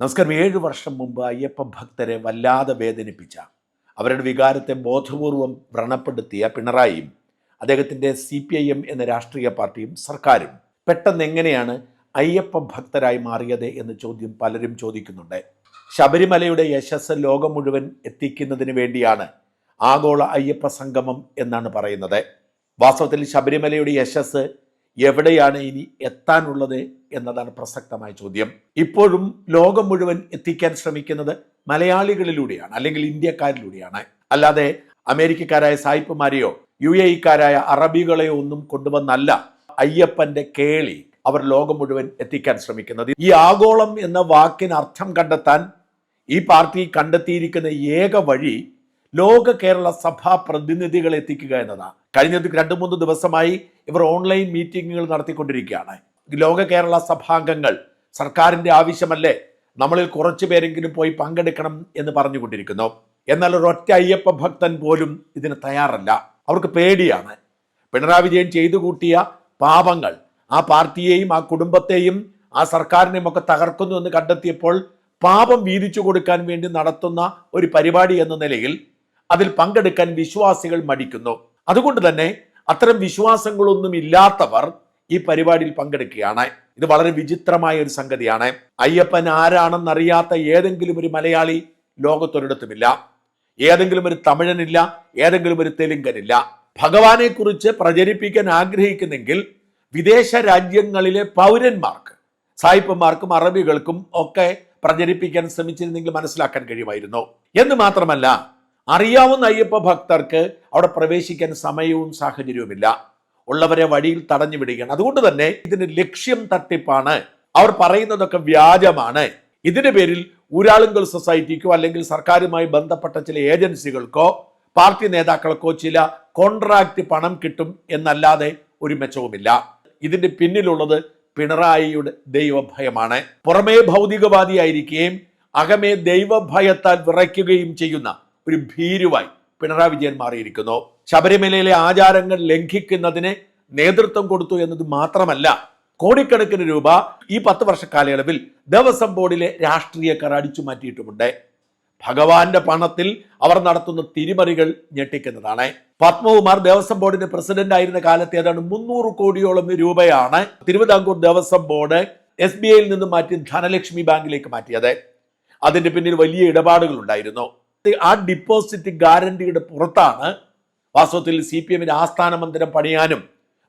നമസ്കാരം. ഏഴ് വർഷം മുമ്പ് അയ്യപ്പ ഭക്തരെ വല്ലാതെ വേദനിപ്പിച്ച അവരുടെ വികാരത്തെ ബോധപൂർവം വ്രണപ്പെടുത്തിയ പിണറായിയും അദ്ദേഹത്തിന്റെ സി പി ഐ എം എന്ന രാഷ്ട്രീയ പാർട്ടിയും സർക്കാരും പെട്ടെന്ന് എങ്ങനെയാണ് അയ്യപ്പ ഭക്തരായി മാറിയത് എന്ന ചോദ്യം പലരും ചോദിക്കുന്നുണ്ട്. ശബരിമലയുടെ യശസ് ലോകം മുഴുവൻ എത്തിക്കുന്നതിന് വേണ്ടിയാണ് ആഗോള അയ്യപ്പ സംഗമം എന്നാണ് പറയുന്നത്. വാസ്തവത്തിൽ ശബരിമലയുടെ യശസ് എവിടെയാണ് ഇനി എത്താനുള്ളത് എന്നതാണ് പ്രസക്തമായ ചോദ്യം. ഇപ്പോഴും ലോകം മുഴുവൻ എത്തിക്കാൻ ശ്രമിക്കുന്നത് മലയാളികളിലൂടെയാണ് അല്ലെങ്കിൽ ഇന്ത്യക്കാരിലൂടെയാണ്. അല്ലാതെ അമേരിക്കക്കാരായ സായിപ്പുമാരെയോ യു എ ഇക്കാരായ അറബികളെയോ ഒന്നും കൊണ്ടുവന്നല്ല അയ്യപ്പന്റെ കേളി അവർ ലോകം മുഴുവൻ എത്തിക്കാൻ ശ്രമിക്കുന്നത്. ഈ ആഗോളം എന്ന വാക്കിന് അർത്ഥം കണ്ടെത്താൻ ഈ പാർട്ടി കണ്ടെത്തിയിരിക്കുന്ന ഏക വഴി ലോക കേരള സഭാ പ്രതിനിധികളെ എത്തിക്കുക എന്നതാണ്. കഴിഞ്ഞ രണ്ട് മൂന്ന് ദിവസമായി ഇവർ ഓൺലൈൻ മീറ്റിങ്ങുകൾ നടത്തിക്കൊണ്ടിരിക്കുകയാണ്. ലോക കേരള സഭാംഗങ്ങൾ സർക്കാരിന്റെ ആവശ്യമല്ലേ? നമ്മളിൽ കുറച്ചു പേരെങ്കിലും പോയി പങ്കെടുക്കണം എന്ന് പറഞ്ഞുകൊണ്ടിരിക്കുന്നു. എന്നാൽ ഒരു ഒറ്റ അയ്യപ്പ ഭക്തൻ പോലും ഇതിന് തയ്യാറല്ല. അവർക്ക് പേടിയാണ്. പിണറായി വിജയൻ ചെയ്തു കൂട്ടിയ പാപങ്ങൾ ആ പാർട്ടിയെയും ആ കുടുംബത്തെയും ആ സർക്കാരിനെയും ഒക്കെ തകർക്കുന്നു എന്ന് കണ്ടെത്തിയപ്പോൾ പാപം വീതിച്ചു കൊടുക്കാൻ വേണ്ടി നടത്തുന്ന ഒരു പരിപാടി എന്ന നിലയിൽ അതിൽ പങ്കെടുക്കാൻ വിശ്വാസികൾ മടിക്കുന്നു. അതുകൊണ്ട് തന്നെ അത്തരം വിശ്വാസങ്ങളൊന്നും ഇല്ലാത്തവർ ഈ പരിപാടിയിൽ പങ്കെടുക്കുകയാണ്. ഇത് വളരെ വിചിത്രമായ ഒരു സംഗതിയാണ്. അയ്യപ്പൻ ആരാണെന്നറിയാത്ത ഏതെങ്കിലും ഒരു മലയാളി ലോകത്തൊരിടത്തുമില്ല. ഏതെങ്കിലും ഒരു തമിഴനില്ല ഏതെങ്കിലും ഒരു തെലുങ്കനില്ല. ഭഗവാനെ കുറിച്ച് പ്രചരിപ്പിക്കാൻ ആഗ്രഹിക്കുന്നെങ്കിൽ വിദേശ രാജ്യങ്ങളിലെ പൗരന്മാർക്ക് സായിപ്പന്മാർക്കും അറബികൾക്കും ഒക്കെ പ്രചരിപ്പിക്കാൻ ശ്രമിച്ചിരുന്നെങ്കിൽ മനസ്സിലാക്കാൻ കഴിയുമായിരുന്നു. എന്ന് മാത്രമല്ല അറിയാവുന്ന അയ്യപ്പ ഭക്തർക്ക് അവിടെ പ്രവേശിക്കാൻ സമയവും സാഹചര്യവുമില്ല. ഉള്ളവരെ വഴിയിൽ തടഞ്ഞു വിടുകയാണ്. അതുകൊണ്ട് തന്നെ ഇതിന് ലക്ഷ്യം തട്ടിപ്പാണ്. അവർ പറയുന്നതൊക്കെ വ്യാജമാണ്. ഇതിന്റെ പേരിൽ ഊരാളുങ്കൽ സൊസൈറ്റിക്കോ അല്ലെങ്കിൽ സർക്കാരുമായി ബന്ധപ്പെട്ട ചില ഏജൻസികൾക്കോ പാർട്ടി നേതാക്കൾക്കോ ചില കോൺട്രാക്ട് പണം കിട്ടും എന്നല്ലാതെ ഒരു മെച്ചവുമില്ല. ഇതിന്റെ പിന്നിലുള്ളത് പിണറായിയുടെ ദൈവഭയമാണ്. പുറമേ ഭൗതികവാദിയായിരിക്കുകയും അകമേ ദൈവഭയത്താൽ വിറയ്ക്കുകയും ചെയ്യുന്ന ഒരു ഭീരുവായി പിണറായി വിജയൻ മാറിയിരിക്കുന്നു. ശബരിമലയിലെ ആചാരങ്ങൾ ലംഘിക്കുന്നതിന് നേതൃത്വം കൊടുത്തു എന്നത് മാത്രമല്ല കോടിക്കണക്കിന് രൂപ ഈ പത്ത് വർഷ കാലയളവിൽ ദേവസ്വം ബോർഡിലെ രാഷ്ട്രീയക്കാർ അടിച്ചു മാറ്റിയിട്ടുമുണ്ട്. ഭഗവാന്റെ പണത്തിൽ അവർ നടത്തുന്ന തിരിമറികൾ ഞെട്ടിക്കുന്നതാണ്. പത്മകുമാർ ദേവസ്വം ബോർഡിന്റെ പ്രസിഡന്റ് ആയിരുന്ന കാലത്ത് ഏതാണ്ട് മുന്നൂറ് കോടിയോളം രൂപയാണ് Thiruvithamkoor Devaswom board S B ഐയിൽ നിന്ന് മാറ്റി ധനലക്ഷ്മി ബാങ്കിലേക്ക് മാറ്റിയത്. അതിന്റെ പിന്നിൽ വലിയ ഇടപാടുകൾ ഉണ്ടായിരുന്നു ആ ഡിപ്പോസിറ്റ് ഗ്യാരണ്ടിയുടെ പുറത്താണ് വാസ്തവത്തിൽ സി പി എമ്മിന് ആസ്ഥാന മന്ദിരം പണിയാനും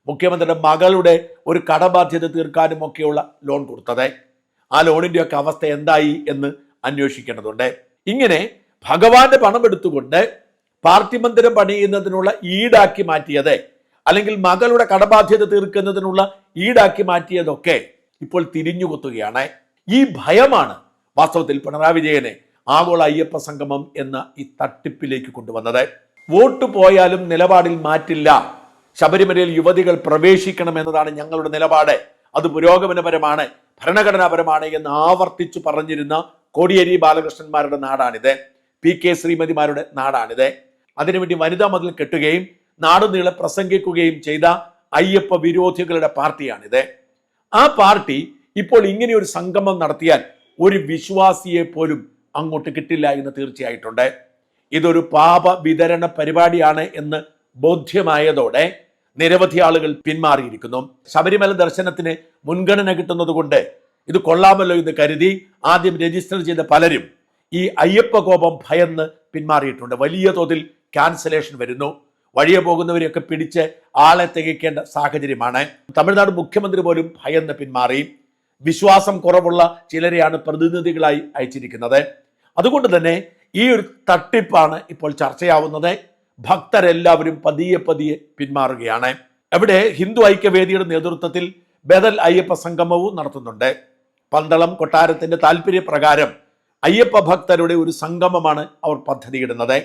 മുഖ്യമന്ത്രിയുടെ മകളുടെ ഒരു കടബാധ്യത തീർക്കാനും ഒക്കെയുള്ള ലോൺ കൊടുത്തത്. ആ ലോണിന്റെ ഒക്കെ അവസ്ഥ എന്തായി എന്ന് അന്വേഷിക്കേണ്ടതുണ്ട്. ഇങ്ങനെ ഭഗവാന്റെ പണം എടുത്തുകൊണ്ട് പാർട്ടി മന്ദിരം പണിയുന്നതിനുള്ള ഈടാക്കി മാറ്റിയത് അല്ലെങ്കിൽ മകളുടെ കടബാധ്യത തീർക്കുന്നതിനുള്ള ഈടാക്കി മാറ്റിയതൊക്കെ ഇപ്പോൾ തിരിഞ്ഞുകൊത്തുകയാണ്. ഈ ഭയമാണ് വാസ്തവത്തിൽ പിണറായി വിജയനെ ആഗോള അയ്യപ്പ സംഗമം എന്ന ഈ തട്ടിപ്പിലേക്ക് കൊണ്ടുവന്നത്. വോട്ട് പോയാലും നിലപാടിൽ മാറ്റില്ല. ശബരിമലയിൽ യുവതികൾ പ്രവേശിക്കണം എന്നതാണ് ഞങ്ങളുടെ നിലപാട്. അത് പുരോഗമനപരമാണ് ഭരണഘടനാപരമാണ് എന്ന് ആവർത്തിച്ചു പറഞ്ഞിരുന്ന കോടിയേരി ബാലകൃഷ്ണന്മാരുടെ നാടാണിത്. പി കെ ശ്രീമതിമാരുടെ നാടാണിത്. അതിനുവേണ്ടി വനിതാ മതിൽ കെട്ടുകയും നാടുനീളെ പ്രസംഗിക്കുകയും ചെയ്ത അയ്യപ്പ വിരോധികളുടെ പാർട്ടിയാണിത്. ആ പാർട്ടി ഇപ്പോൾ ഇങ്ങനെ ഒരു സംഗമം നടത്തിയാൽ ഒരു വിശ്വാസിയെ പോലും അങ്ങോട്ട് കിട്ടില്ല എന്ന് തീർച്ചയായിട്ടുണ്ട്. ഇതൊരു പാപ വിതരണ പരിപാടിയാണ് എന്ന് ബോധ്യമായതോടെ നിരവധി ആളുകൾ പിന്മാറിയിരിക്കുന്നു. ശബരിമല ദർശനത്തിന് മുൻഗണന കിട്ടുന്നത് കൊണ്ട് ഇത് കൊള്ളാമല്ലോ എന്ന് കരുതി ആദ്യം രജിസ്റ്റർ ചെയ്ത പലരും ഈ അയ്യപ്പ കോപം ഭയന്ന് പിന്മാറിയിട്ടുണ്ട്. വലിയ തോതിൽ ക്യാൻസലേഷൻ വരുന്നു. വഴിയെ പോകുന്നവരെയൊക്കെ പിടിച്ച് ആളെ തികയ്ക്കേണ്ട സാഹചര്യമാണ്. തമിഴ്നാട് മുഖ്യമന്ത്രി പോലും ഭയന്ന് പിന്മാറി. വിശ്വാസം കുറവുള്ള ചിലരെയാണ് പ്രതിനിധികളായി അയച്ചിരിക്കുന്നത്. അതുകൊണ്ട് തന്നെ ഈ ഒരു തട്ടിപ്പാണ് ഇപ്പോൾ ചർച്ചയാവുന്നത്. ഭക്തരെല്ലാവരും പതിയെ പതിയെ പിന്മാറുകയാണ്. അവിടെ ഹിന്ദു ഐക്യവേദിയുടെ നേതൃത്വത്തിൽ ബദൽ അയ്യപ്പ സംഗമവും നടത്തുന്നുണ്ട്. പന്തളം കൊട്ടാരത്തിന്റെ താല്പര്യപ്രകാരം അയ്യപ്പ ഭക്തരുടെ ഒരു സംഗമമാണ് അവർ പദ്ധതിയിടുന്നത്.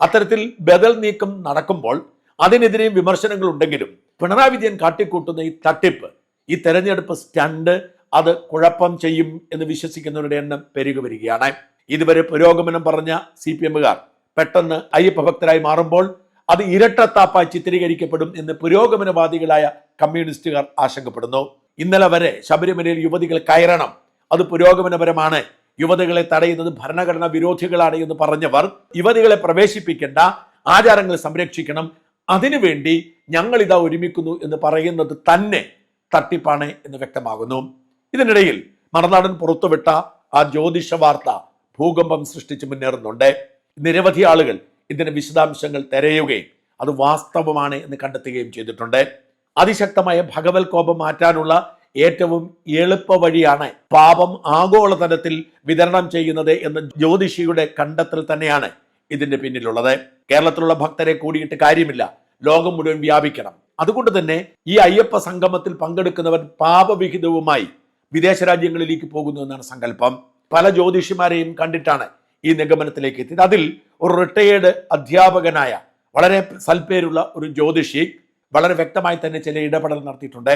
അത്തരത്തിൽ ബദൽ നീക്കം നടക്കുമ്പോൾ അതിനെതിരെയും വിമർശനങ്ങൾ ഉണ്ടെങ്കിലും പിണറായി വിജയൻ കാട്ടിക്കൂട്ടുന്ന ഈ തട്ടിപ്പ് ഈ തെരഞ്ഞെടുപ്പ് സ്റ്റണ്ട് അത് കുഴപ്പം ചെയ്യും എന്ന് വിശ്വസിക്കുന്നവരുടെ എണ്ണം പെരുകി വരികയാണ്. ഇതുവരെ പുരോഗമനം പറഞ്ഞ സി പി എമ്മുകാർ പെട്ടെന്ന് അയ്യപ്പ ഭക്തരായി മാറുമ്പോൾ അത് ഇരട്ടത്താപ്പായി ചിത്രീകരിക്കപ്പെടും എന്ന് പുരോഗമനവാദികളായ കമ്മ്യൂണിസ്റ്റുകാർ ആശങ്കപ്പെടുന്നു. ഇന്നലെ വരെ ശബരിമലയിൽ യുവതികൾ കയറണം. അത് പുരോഗമനപരമാണ്. യുവതികളെ തടയുന്നത് ഭരണഘടനാ വിരോധികളാണ് എന്ന് പറഞ്ഞവർ യുവതികളെ പ്രവേശിപ്പിക്കേണ്ട ആചാരങ്ങൾ സംരക്ഷിക്കണം. അതിനുവേണ്ടി ഞങ്ങൾ ഇതാ ഒരുമിക്കുന്നു എന്ന് പറയുന്നത് തന്നെ തട്ടിപ്പാണ് എന്ന് വ്യക്തമാകുന്നു. ഇതിനിടയിൽ മറുനാടൻ പുറത്തുവിട്ട ആ ജ്യോതിഷ വാർത്ത ഭൂകമ്പം സൃഷ്ടിച്ച് മുന്നേറുന്നുണ്ട്. നിരവധി ആളുകൾ ഇതിന് വിശദാംശങ്ങൾ തിരയുകയും അത് വാസ്തവമാണ് എന്ന് കണ്ടെത്തുകയും ചെയ്തിട്ടുണ്ട്. അതിശക്തമായ ഭഗവത് കോപം മാറ്റാനുള്ള ഏറ്റവും എളുപ്പ വഴിയാണ് പാപം ആഗോളതലത്തിൽ വിതരണം ചെയ്യുന്നത് എന്ന ജ്യോതിഷിയുടെ കണ്ടെത്തൽ തന്നെയാണ് ഇതിന്റെ പിന്നിലുള്ളത്. കേരളത്തിലുള്ള ഭക്തരെ കൂടിയിട്ട് കാര്യമില്ല. ലോകം മുഴുവൻ വ്യാപിക്കണം. അതുകൊണ്ട് തന്നെ ഈ അയ്യപ്പ സംഗമത്തിൽ പങ്കെടുക്കുന്നവർ പാപവിഹിതവുമായി വിദേശ രാജ്യങ്ങളിലേക്ക് പോകുന്നു എന്നാണ് സങ്കല്പം. പല ജ്യോതിഷിമാരെയും കണ്ടിട്ടാണ് ഈ നിഗമനത്തിലേക്ക് എത്തിയത്. അതിൽ ഒരു റിട്ടയേർഡ് അധ്യാപകനായ വളരെ സൽപ്പേരുള്ള ഒരു ജ്യോതിഷി വളരെ വ്യക്തമായി തന്നെ ചില ഇടപെടൽ നടത്തിയിട്ടുണ്ട്.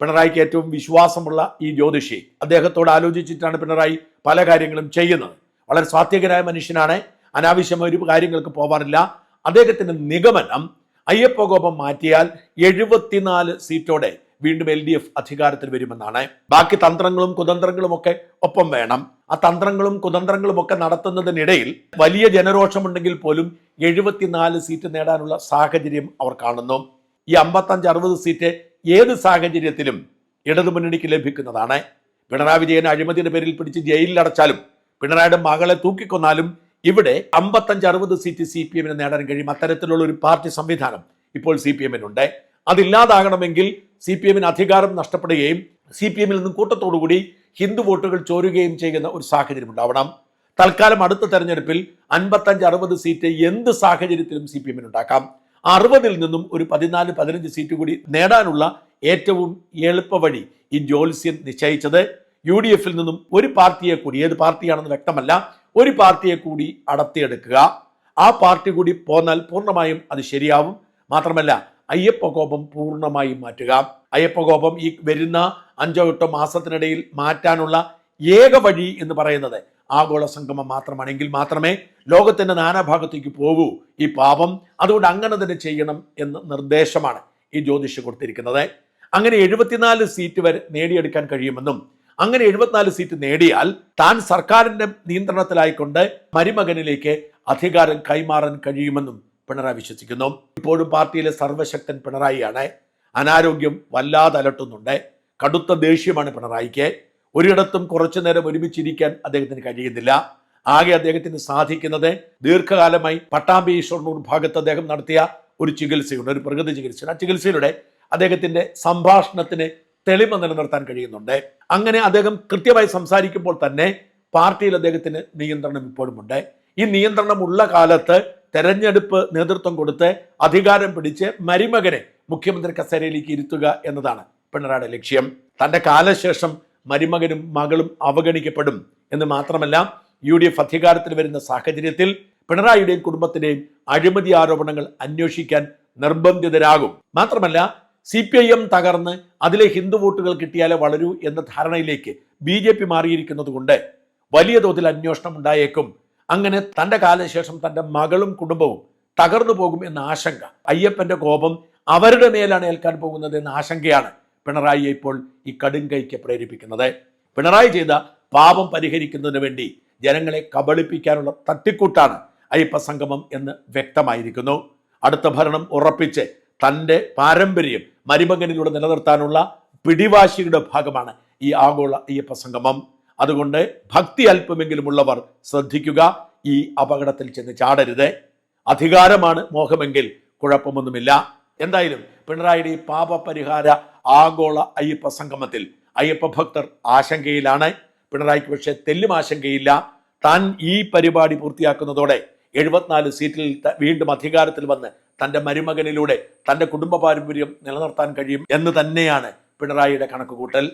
പിണറായിക്ക് ഏറ്റവും വിശ്വാസമുള്ള ഈ ജ്യോതിഷി അദ്ദേഹത്തോട് ആലോചിച്ചിട്ടാണ് പിണറായി പല കാര്യങ്ങളും ചെയ്യുന്നത്. വളരെ സ്വാത്വികനായ മനുഷ്യനാണ്. അനാവശ്യമായ ഒരു കാര്യങ്ങൾക്ക് പോവാറില്ല. അദ്ദേഹത്തിന്റെ നിഗമനം അയ്യപ്പ കോപം മാറ്റിയാൽ എഴുപത്തിനാല് സീറ്റോടെ വീണ്ടും എൽ ഡി എഫ് അധികാരത്തിൽ വരുമെന്നാണ്. ബാക്കി തന്ത്രങ്ങളും കുതന്ത്രങ്ങളും ഒക്കെ ഒപ്പം വേണം. ആ തന്ത്രങ്ങളും കുതന്ത്രങ്ങളും ഒക്കെ നടത്തുന്നതിനിടയിൽ വലിയ ജനരോഷമുണ്ടെങ്കിൽ പോലും എഴുപത്തിനാല് സീറ്റ് നേടാനുള്ള സാഹചര്യം അവർ കാണുന്നു. ഈ അമ്പത്തഞ്ച് അറുപത് സീറ്റ് ഏത് സാഹചര്യത്തിലും ഇടതുമുന്നണിക്ക് ലഭിക്കുന്നതാണ്. പിണറായി വിജയൻ അഴിമതിയുടെ പേരിൽ പിടിച്ച് ജയിലിലടച്ചാലും പിണറായിയുടെ മകളെ തൂക്കിക്കൊന്നാലും ഇവിടെ അമ്പത്തഞ്ച് അറുപത് സീറ്റ് സി പി എമ്മിന് നേടാൻ കഴിയും. അത്തരത്തിലുള്ള ഒരു പാർട്ടി സംവിധാനം ഇപ്പോൾ സി പി എമ്മിനുണ്ട്. അതില്ലാതാകണമെങ്കിൽ സി പി എമ്മിന് അധികാരം നഷ്ടപ്പെടുകയും സി പി എമ്മിൽ നിന്നും കൂട്ടത്തോടുകൂടി ഹിന്ദു വോട്ടുകൾ ചോരുകയും ചെയ്യുന്ന ഒരു സാഹചര്യം ഉണ്ടാവണം. തൽക്കാലം അടുത്ത തെരഞ്ഞെടുപ്പിൽ അൻപത്തഞ്ച് അറുപത് സീറ്റ് എന്ത് സാഹചര്യത്തിലും സി പി എമ്മിന് ഉണ്ടാക്കാം. അറുപതിൽ നിന്നും ഒരു പതിനാല് പതിനഞ്ച് സീറ്റ് കൂടി നേടാനുള്ള ഏറ്റവും എളുപ്പ വഴി ഈ ജോത്സ്യൻ നിശ്ചയിച്ചത്. യു ഡി എഫിൽ നിന്നും ഒരു പാർട്ടിയെ കൂടി ഏത് പാർട്ടിയാണെന്ന് വ്യക്തമല്ല ഒരു പാർട്ടിയെ കൂടി അടത്തിയെടുക്കുക. ആ പാർട്ടി കൂടി പോന്നാൽ പൂർണമായും അത് ശരിയാവും. മാത്രമല്ല അയ്യപ്പ കോപം പൂർണമായും മാറ്റുക. അയ്യപ്പ കോപം ഈ വരുന്ന അഞ്ചോ എട്ടോ മാസത്തിനിടയിൽ മാറ്റാനുള്ള ഏക വഴി എന്ന് പറയുന്നത് ആഗോള സംഗമം മാത്രമാണെങ്കിൽ മാത്രമേ ലോകത്തിന്റെ നാനാഭാഗത്തേക്ക് പോകൂ ഈ പാപം. അതുകൊണ്ട് അങ്ങനെ തന്നെ ചെയ്യണം എന്ന് നിർദ്ദേശമാണ് ഈ ജ്യോതിഷ് കൊടുത്തിരിക്കുന്നത്. അങ്ങനെ എഴുപത്തിനാല് സീറ്റ് വരെ നേടിയെടുക്കാൻ കഴിയുമെന്നും അങ്ങനെ എഴുപത്തിനാല് സീറ്റ് നേടിയാൽ താൻ സർക്കാരിന്റെ നിയന്ത്രണത്തിലായിക്കൊണ്ട് മരുമകനിലേക്ക് അധികാരം കൈമാറാൻ കഴിയുമെന്നും പിണറായി വിശ്വസിക്കുന്നു. ഇപ്പോഴും പാർട്ടിയിലെ സർവശക്തൻ പിണറായിയാണ്. അനാരോഗ്യം വല്ലാതെ അലട്ടുന്നുണ്ട്. കടുത്ത ദേഷ്യമാണ് പിണറായിക്ക്. ഒരിടത്തും കുറച്ചു നേരം ഒരുമിച്ചിരിക്കാൻ അദ്ദേഹത്തിന് കഴിയുന്നില്ല. ആകെ അദ്ദേഹത്തിന് സാധിക്കുന്നത് ദീർഘകാലമായി പട്ടാമ്പി ഷൊർണൂർ ഭാഗത്ത് അദ്ദേഹം നടത്തിയ ഒരു ചികിത്സയുണ്ട് ഒരു പ്രകൃതി ചികിത്സ ആ ചികിത്സയിലൂടെ അദ്ദേഹത്തിന്റെ സംഭാഷണത്തിന് തെളിമ നിലനിർത്താൻ കഴിയുന്നുണ്ട്. അങ്ങനെ അദ്ദേഹം കൃത്യമായി സംസാരിക്കുമ്പോൾ തന്നെ പാർട്ടിയിൽ അദ്ദേഹത്തിന് നിയന്ത്രണം ഇപ്പോഴുമുണ്ട്. ഈ നിയന്ത്രണം ഉള്ള കാലത്ത് തെരഞ്ഞെടുപ്പ് നേതൃത്വം കൊടുത്ത് അധികാരം പിടിച്ച് മരുമകനെ മുഖ്യമന്ത്രി കസേരയിലേക്ക് ഇരുത്തുക എന്നതാണ് പിണറായിയുടെ ലക്ഷ്യം. തന്റെ കാലശേഷം മരുമകനും മകളും അവഗണിക്കപ്പെടും. എന്ന് മാത്രമല്ല യു ഡി എഫ് അധികാരത്തിൽ വരുന്ന സാഹചര്യത്തിൽ പിണറായിയുടെയും കുടുംബത്തിന്റെയും അഴിമതി ആരോപണങ്ങൾ അന്വേഷിക്കാൻ നിർബന്ധിതരാകും. മാത്രമല്ല സി പി ഐ എം തകർന്ന് അതിലെ ഹിന്ദു വോട്ടുകൾ കിട്ടിയാലേ വളരൂ എന്ന ധാരണയിലേക്ക് ബി ജെ പി മാറിയിരിക്കുന്നത് കൊണ്ട് വലിയ തോതിൽ അന്വേഷണം ഉണ്ടായേക്കും. അങ്ങനെ തന്റെ കാലശേഷം തന്റെ മകളും കുടുംബവും തകർന്നു പോകും എന്ന ആശങ്ക. അയ്യപ്പന്റെ കോപം അവരുടെ മേലാണ് ഏൽക്കാൻ പോകുന്നത് എന്ന ആശങ്കയാണ്. പിണറായിയെ ഇപ്പോൾ ഈ കടുങ്കൈക്ക് പ്രേരിപ്പിക്കുന്നത്. പിണറായി ചെയ്ത പാപം പരിഹരിക്കുന്നതിന് വേണ്ടി ജനങ്ങളെ കബളിപ്പിക്കാനുള്ള തട്ടിക്കൂട്ടാണ് അയ്യപ്പ സംഗമം എന്ന് വ്യക്തമായിരിക്കുന്നു. അടുത്ത ഭരണം ഉറപ്പിച്ച് തന്റെ പാരമ്പര്യം മരുമകനിലൂടെ നിലനിർത്താനുള്ള പിടിവാശിയുടെ ഭാഗമാണ് ഈ ആഗോള അയ്യപ്പ സംഗമം. അതുകൊണ്ട് ഭക്തി അല്പമെങ്കിലും ഉള്ളവർ ശ്രദ്ധിക്കുക ഈ അപകടത്തിൽ ചെന്ന് ചാടരുത്. അധികാരമാണ് മോഹമെങ്കിൽ കുഴപ്പമൊന്നുമില്ല. എന്തായാലും പിണറായിയുടെ ഈ പാപപരിഹാര ആഗോള അയ്യപ്പ സംഗമത്തിൽ അയ്യപ്പ ഭക്തർ ആശങ്കയിലാണ്. പിണറായിക്ക് പക്ഷേ തെല്ലും ആശങ്കയില്ല. താൻ ഈ പരിപാടി പൂർത്തിയാക്കുന്നതോടെ എഴുപത്തിനാല് സീറ്റിൽ വീണ്ടും അധികാരത്തിൽ വന്ന് തന്റെ മരുമകനിലൂടെ തന്റെ കുടുംബ പാരമ്പര്യം നിലനിർത്താൻ കഴിയും എന്ന് തന്നെയാണ് പിണറായിയുടെ കണക്കുകൂട്ടൽ.